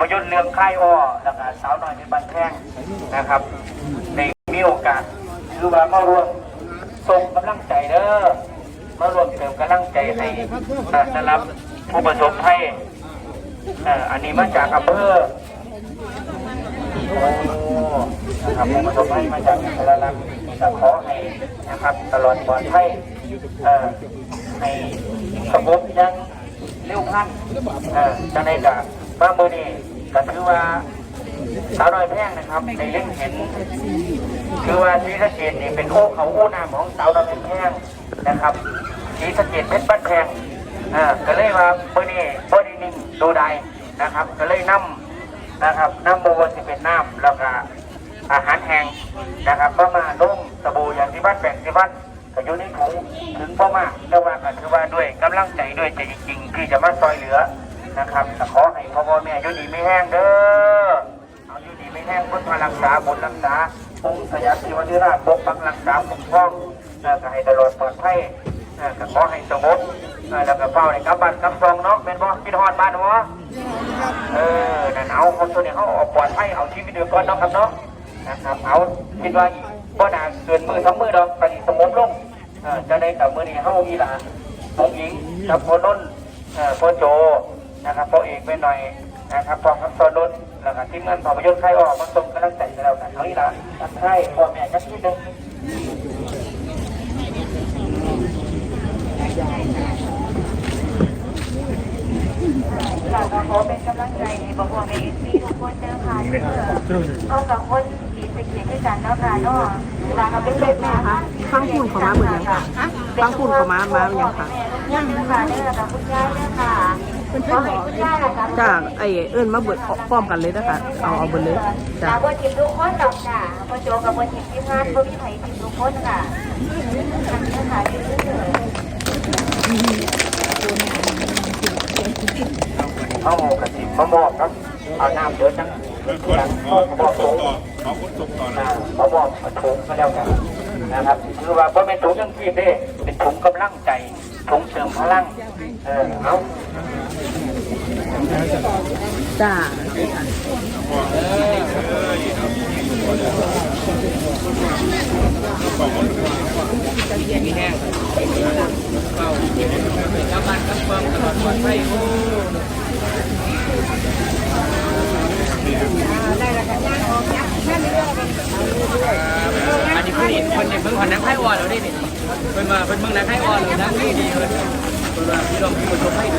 พยนตร์เรื่องค่ายอ้อแล้วก็สาวน้อยในบ้านแพงนะครับในมีโอกาสคือว่ามาร่วมส่งกำลังใจเด้อมาร่วมเติมกำลังใจให้อ่าสำหรับผู้ประสบภัยอันนี้มาจากอำเภอนะครับผู้ประสบภัยมาจากสารลักษณ์ก็ขอให้นะครับ ตลอดปลอดภัยให้สงบอยังเร็วพันเอ่อจังในก บ้ามือนี่ก็ถือว่าสาวน้อยแพงนะครับในเล่งเห็น คือว่าศรีสะเกดนี่เป็นโอ้เขาอู้น้ำของสาวน้อยแพงนะครับศรีสะเกดเพชรบ้านแพงอ่อก็เลยว่ามือนี่บอดีนิ่งดูได้นะครับ ก็เลยนำนะครับน้ำโมสิเป็นน้ำแล้วก็อาหารแห้งนะครับก็มานุ่มสบู่อย่างที่บ้านแบ่งที่บ้านก็อยู่ในถุงถึงพ่อมากแต่ว่าก็คือว่าด้วยกำลังใจด้วยใจจริงๆที่จะมาซอยเหลือ นะครับแต่ขอให้พ่อพ่อแม่อยู่ดีไม่แห้งเด้อเอาอยู่ดีไม่แห้งพุทธรักษาบุญรักษาองค์สยามศิวติราชปกปักรักษาปกป้องเอ่อก็ให้ตลอดปลอดภัยเอ่อก็ขอให้สงบเอ่อแล้วก็เฝ้าในกำบัดกำซองเนาะเป็นบ่คิดฮอดบ้านบ่เออนั่นเอาคนตัวนี้เขาออกปลอดภัยเอาชีวิตเดือดก่อนเนาะครับเนาะนะครับเอาคิดว่าบ่นานเกินมือสองมือดอกไปสมบลงเอ่อจะได้กับมือนี้เข้าอีหลานน้องหญิงกับพ่อนุ่นเอ่อพ่อโจ นะครับพ่อเอกไปหน่อยนะครับพ่อครับตอนนุ่นแล้วก็ทีมงานภาพยนตร์ไทยออกมาส่งกำลังใจกันแล้วกันเอาอีหลานทักทายพ่อแม่จักนิดนึงค่ะขอเป็นกำลังใจให้บอกว่ามีมีทุกคนเจอค่ะเพื่อเอากับคนที่ไปเขียนด้วยกันเนาะค่ะเนาะลาเขาเป็นเลยแม่ค่ะฟังคุณเขามาเหมือนกันค่ะฟังคุณเขามามาเหมือนกันค่ะยังค่ะเด้อกับคุณยายเด้อค่ะ ขอให้คุณยายละกันจากไอเอิญมาเบิดพร้อมกันเลยนะคะเอาเอาเบิดเลยจาจ้ะกว่าทีมทุกคนดอกจ้ะพ่อโจกับพ่อทีมที่งานพ่อพี่ไผ่ทีมทุกคนค่ะทำเด้อค่ะเด้อเอากระสิบมะม่วงครับเอาน้ำเดือดจังคนขอคนส่งต่อขอคนส่งต่อนะอ่ามะม่วงถุงก็แล้วกัน นะครับคือว่าเพราะเป็นถุงยังชีพเด้เป็นถุงกำลังใจถุงเสริมพลังเออเอาจ้าเอั อันนี้คือคนเนี่ยเพิ่งผ่านนักไพ่วอนแล้วนี่นี่เป็นมาเป็นเพิ่งนักไพ่วอนแล้วนักนี่ดีเลยเป็นมาพี่ลองพี่มาชมให้ดู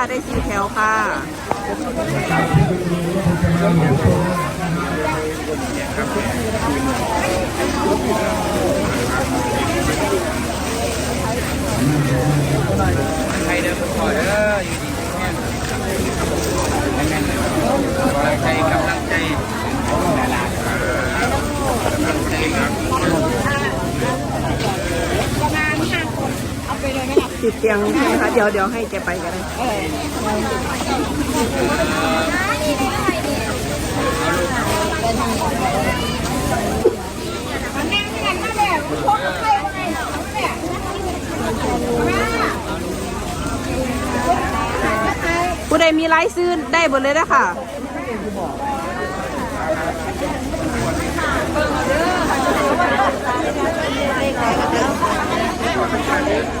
ได้สี่แถวค่ะใครเดินขอเด้ออยู่ดีแม่นแม่นกำลังใจกำลังใจหลายๆ ติดเตี ยงใช่ไหมคะ เดี๋ยวเดี๋ยวให้แกไปก็ได้ผู้ใดมีไลฟ์ซื้อได้หมดเลยนะค่ะพี่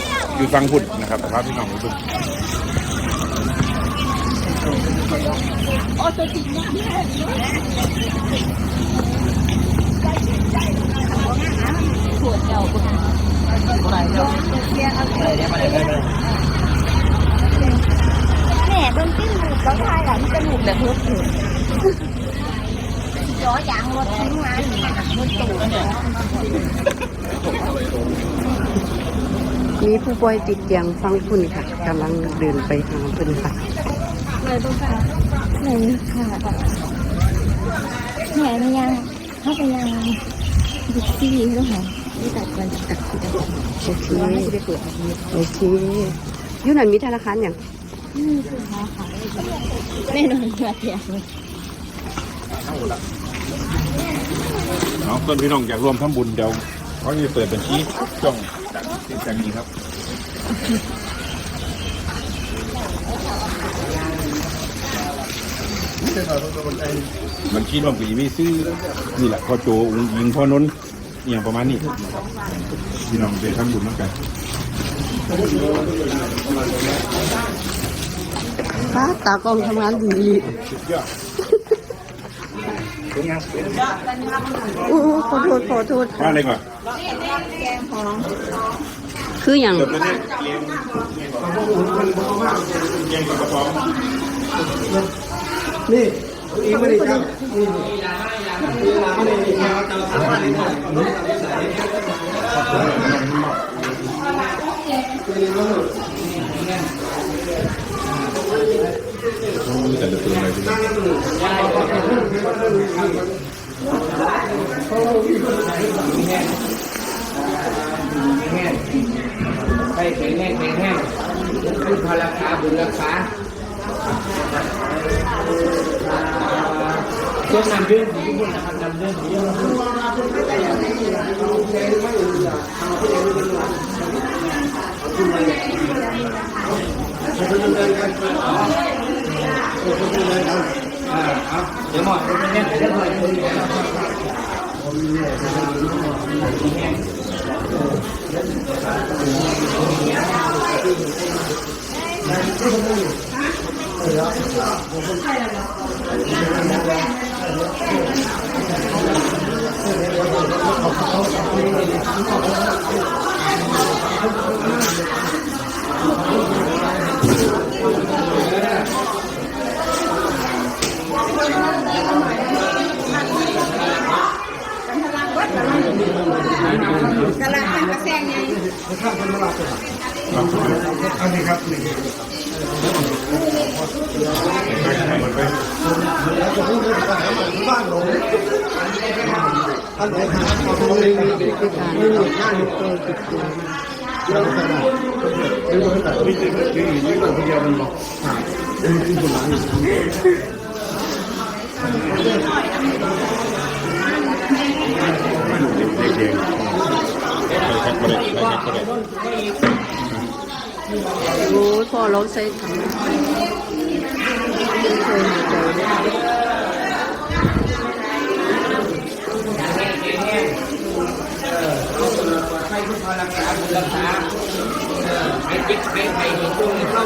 อยู่ฟังพุ่นนะครับสภาพพี่น้องดูแม่เบิ่งติ้งหมูต้องทายหลังจมูกแบบเพิ่มขึ้นย้อยางรถทิ้งมาหนีรถตู่ มีผู้ป่วยติดเตียงฟังพุ่นค่ะกำลังเดินไปหาเพิ่นค่ะเลยต้องค่ะไหนค่ะแหม่ไม่ยังเข้าไปยังดิซี่แล้วเหรอที่ตัดกันตัดที่ตัดโอเคว่าไม่ได้เปิดแบบนี้โอเคอยูนั่นมีธนาคารอย่างนี่คือค้าขายแน่นอนมาเถียงเนาะเพื่อนพี่น้องอยากร่วมทำบุญเดี๋ยวเขาจะเปิดบัญชีช่อง จากจากนี้ครับบัญชีร่วมปีไมีซื้อนี่แหละพ่อโจอุ้งยิงพ่อนนอย่างประมาณนี้นะครับพี่น้องไปทำบุญเหมือนกันป้าตากล้องทำงานดีสุดยอดอู้ขอโทษขอโทษว่าอะไรก่อน คืออย่างเดี๋ยวตัวนี้เลี้ยงเลี้ยงกับกระป๋องมีแต่ละตัวอะไรที่ ไปแข็งแห้งแข็งแห้งขึ้นพลังคาบุญรักษาช่วงนำเรื่องของทุกคนนะครับนำเรื่องของเรื่องเดี๋ยวหมอจะเป็นเรื่องเรื่องอะไรคนนี้นะอันนี้ครับนี่ ให้มันไเด็กๆไปแท็กไปเลยไปแท็กไปเลย โอ้ยพอเราใส่ถังเคยมีใจเลยให้ทุกคนรักษาบุญรักษาให้เจ็บให้ไข้ในช่วงนี้เข้า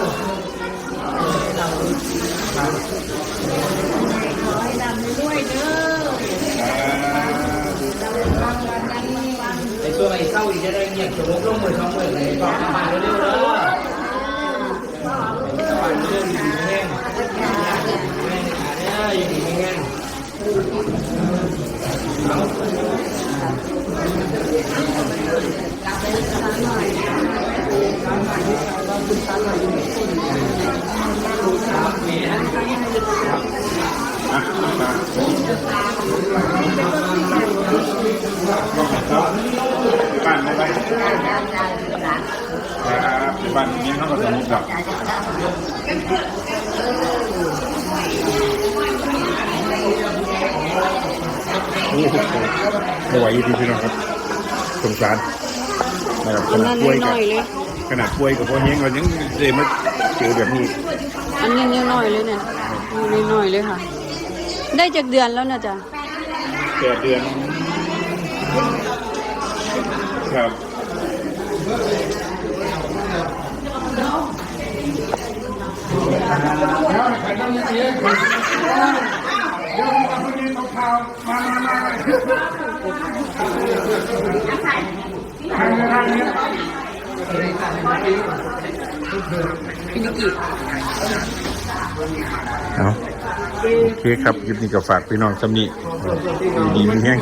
ในช่วงไอ้เข้าอีกจะได้เงียบสงบลงมือสองมือเลยบอกกลับบ้านเร็วๆเด้อกลับบ้านเร็วๆอยู่แห้งแห้งขาเด้ออยู่แห้ง อะมา บ้านไปบ้านครับบ้านนี้เขาก็สมุดกับ อ้โหไม่ไหวจริงๆพี่น้องครับสงสารนะครับขอันนานั้ดนป่วยกัน้บอยๆเลยขนาดป่วยกับพ่อเฮงเรายังเจอมาเจอแบบนี้ อันนี้น้อยๆเลยเนี่ยน้อยๆเลยค่ะ ได้จากเดือนแล้วนะจ๊ะแปดเดือน ครับ เอาโอเคครับคลิปนี้ก็ฝากพี่น้องสำนีดีมีแห้ง